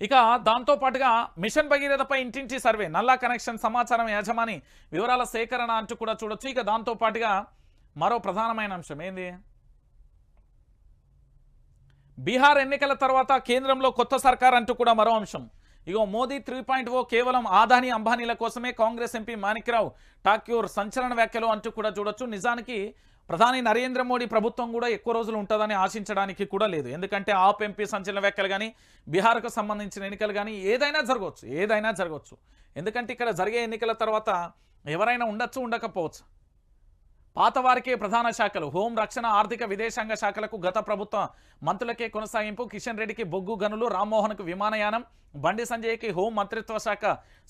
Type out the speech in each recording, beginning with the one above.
ఇక దాంతో పాటుగా మిషన్ భగీరథపై ఇంటింటి సర్వే నల్లా కనెక్షన్ సమాచారం యాజమాని వివరాల సేకరణ అంటూ కూడా చూడొచ్చు. ఇక దాంతో పాటుగా మరో ప్రధానమైన అంశం ఏంది? బీహార్ ఎన్నికల తర్వాత కేంద్రంలో కొత్త సర్కార్ అంటూ కూడా మరో అంశం. ఇగో మోదీ త్రీ పాయింట్ ఓ కేవలం ఆదాని అంబానీల కోసమే కాంగ్రెస్ ఎంపీ మాణిక్రావు ఠాక్యూర్ సంచలన వ్యాఖ్యలు అంటూ కూడా చూడొచ్చు. నిజానికి ప్రధాని నరేంద్ర మోడీ ప్రభుత్వం కూడా ఎక్కువ రోజులు ఉంటుందని ఆశించడానికి కూడా లేదు. ఎందుకంటే ఆప్ ఎంపీ సంచలన వ్యాఖ్యలు కానీ బీహార్కు సంబంధించిన ఎన్నికలు కానీ ఏదైనా జరగవచ్చు ఏదైనా జరగవచ్చు. ఎందుకంటే ఇక్కడ జరిగే ఎన్నికల తర్వాత ఎవరైనా ఉండొచ్చు ఉండకపోవచ్చు. పాత వారికే ప్రధాన శాఖలు. హోం రక్షణ ఆర్థిక విదేశాంగ శాఖలకు గత ప్రభుత్వ మంత్రులకే కొనసాగింపు. కిషన్ రెడ్డికి బొగ్గు గనులు రామ్మోహన్కు విమానయానం బండి సంజయ్కి హోం మంత్రిత్వ శాఖ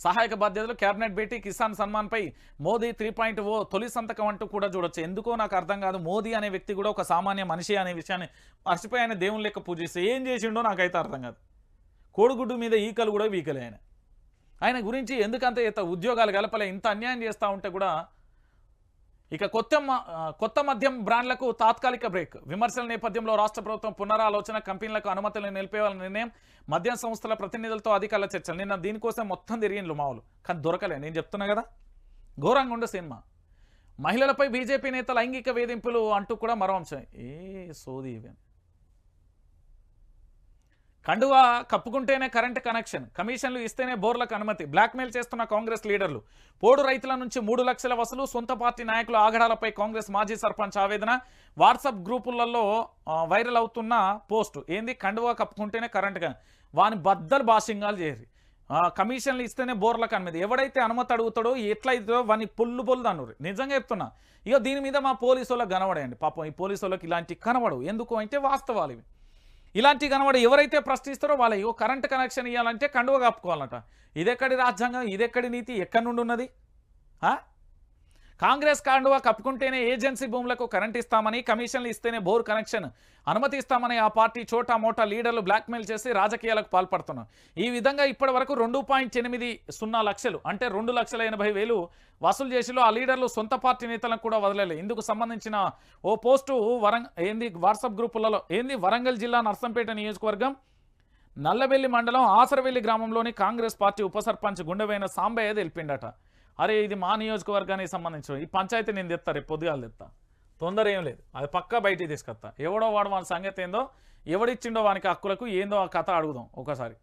సహాయక బాధ్యతలు కేబినెట్ భేటీ కిసాన్ సన్మాన్పై మోదీ త్రీ పాయింట్ ఓ తొలి సంతకం అంటూ కూడా చూడొచ్చు. ఎందుకో నాకు అర్థం కాదు. మోదీ అనే వ్యక్తి కూడా ఒక సామాన్య మనిషి అనే విషయాన్ని మర్చిపోయి ఆయన దేవుని లెక్క పూజిస్తే ఏం చేసిండో నాకైతే అర్థం కాదు. కోడిగుడ్డు మీద ఈకలు కూడా వీకలే ఆయన. ఆయన గురించి ఎందుకంత ఇంత ఉద్యోగాలు కలపలే ఇంత అన్యాయం చేస్తూ ఉంటే కూడా ఇక కొత్త మ- కొత్త మద్యం బ్రాండ్లకు తాత్కాలిక బ్రేక్. విమర్శల నేపథ్యంలో రాష్ట్ర ప్రభుత్వం పునరాలోచన కంపెనీలకు అనుమతులను నిలిపేయాలని నిర్ణయం మద్యం సంస్థల ప్రతినిధులతో అధికారుల చర్చలు. నిన్న దీనికోసం మొత్తం తిరిగిండ్లు మావులు. కానీ దొరకలే. నేను చెప్తున్నా కదా. ఘోరంగా ఉండే సినిమా. మహిళలపై బీజేపీ నేత లైంగిక వేధింపులు అంటూ కూడా మరో అంశం. ఏ సోది ఇవి. కండువా కప్పుకుంటేనే కరెంట్ కనెక్షన్ కమిషన్లు ఇస్తేనే బోర్లకు అనుమతి బ్లాక్మెయిల్ చేస్తున్న కాంగ్రెస్ లీడర్లు. పోడు రైతుల నుంచి మూడు లక్షల వసూలు సొంత పార్టీ నాయకుల ఆగడాలపై కాంగ్రెస్ మాజీ సర్పంచ్ ఆవేదన. వాట్సాప్ గ్రూపులలో వైరల్ అవుతున్న పోస్టు ఏంది? కండువా కప్పుకుంటేనే కరెంట్ వాని బద్దలు బాసింగాలు చేసి కమిషన్లు ఇస్తేనే బోర్లకు అనుమతి. ఎవడైతే అనుమతి అడుగుతాడో ఎట్లా వాని పొల్లు పొల్లు అన్నారు. నిజంగా చెప్తున్నా ఇక దీని మీద మా పోలీసు వాళ్ళకి కనబడేయండి. పాపం ఈ పోలీసు వాళ్ళకి ఇలాంటివి కనబడవు. ఎందుకు అంటే వాస్తవాలు ఇవి. ఇలాంటి కనబడి ఎవరైతే ప్రశ్నిస్తారో వాళ్ళ ఇగో కరెంట్ కనెక్షన్ ఇవ్వాలంటే కండువ కాపుకోవాలంట. ఇదెక్కడి రాజ్యాంగం? ఇదెక్కడి నీతి? ఎక్కడి నుండి ఉన్నది? ఆ? కాంగ్రెస్ కాండువా కప్పుకుంటేనే ఏజెన్సీ భూములకు కరెంట్ ఇస్తామని కమిషన్లు ఇస్తేనే బోర్ కనెక్షన్ అనుమతి ఇస్తామని ఆ పార్టీ చోటా మోటా లీడర్లు బ్లాక్మెయిల్ చేసి రాజకీయాలకు పాల్పడుతున్నారు ఈ విధంగా ఇప్పటి వరకు రెండు పాయింట్ ఎనిమిది సున్నా లక్షలు అంటే రెండు లక్షల ఎనభై వేలు వసూలు చేసిలో ఆ లీడర్లు సొంత పార్టీ నేతలకు కూడా వదలలేదు ఇందుకు సంబంధించిన ఓ పోస్టు వరంగ ఏంది వాట్సాప్ గ్రూపులలో ఏంది వరంగల్ జిల్లా నర్సంపేట నియోజకవర్గం నల్లబెల్లి మండలం ఆసరవెల్లి గ్రామంలోని కాంగ్రెస్ పార్టీ ఉప సర్పంచ్ గుండెవైన సాంబయ్య తెలిపిండట. అరే ఇది మా నియోజకవర్గానికి సంబంధించిన ఈ పంచాయతీ నేను తెస్తా రేపు పొద్దుగాలు తెస్తా తొందర ఏం లేదు. అది పక్కా బయటికి తీసుకొస్తా ఎవడో వాడు వాని సంగతి ఏందో ఎవడిచ్చిండో వానికి హక్కులకు ఏందో ఆ కథ అడుగుదాం ఒకసారి.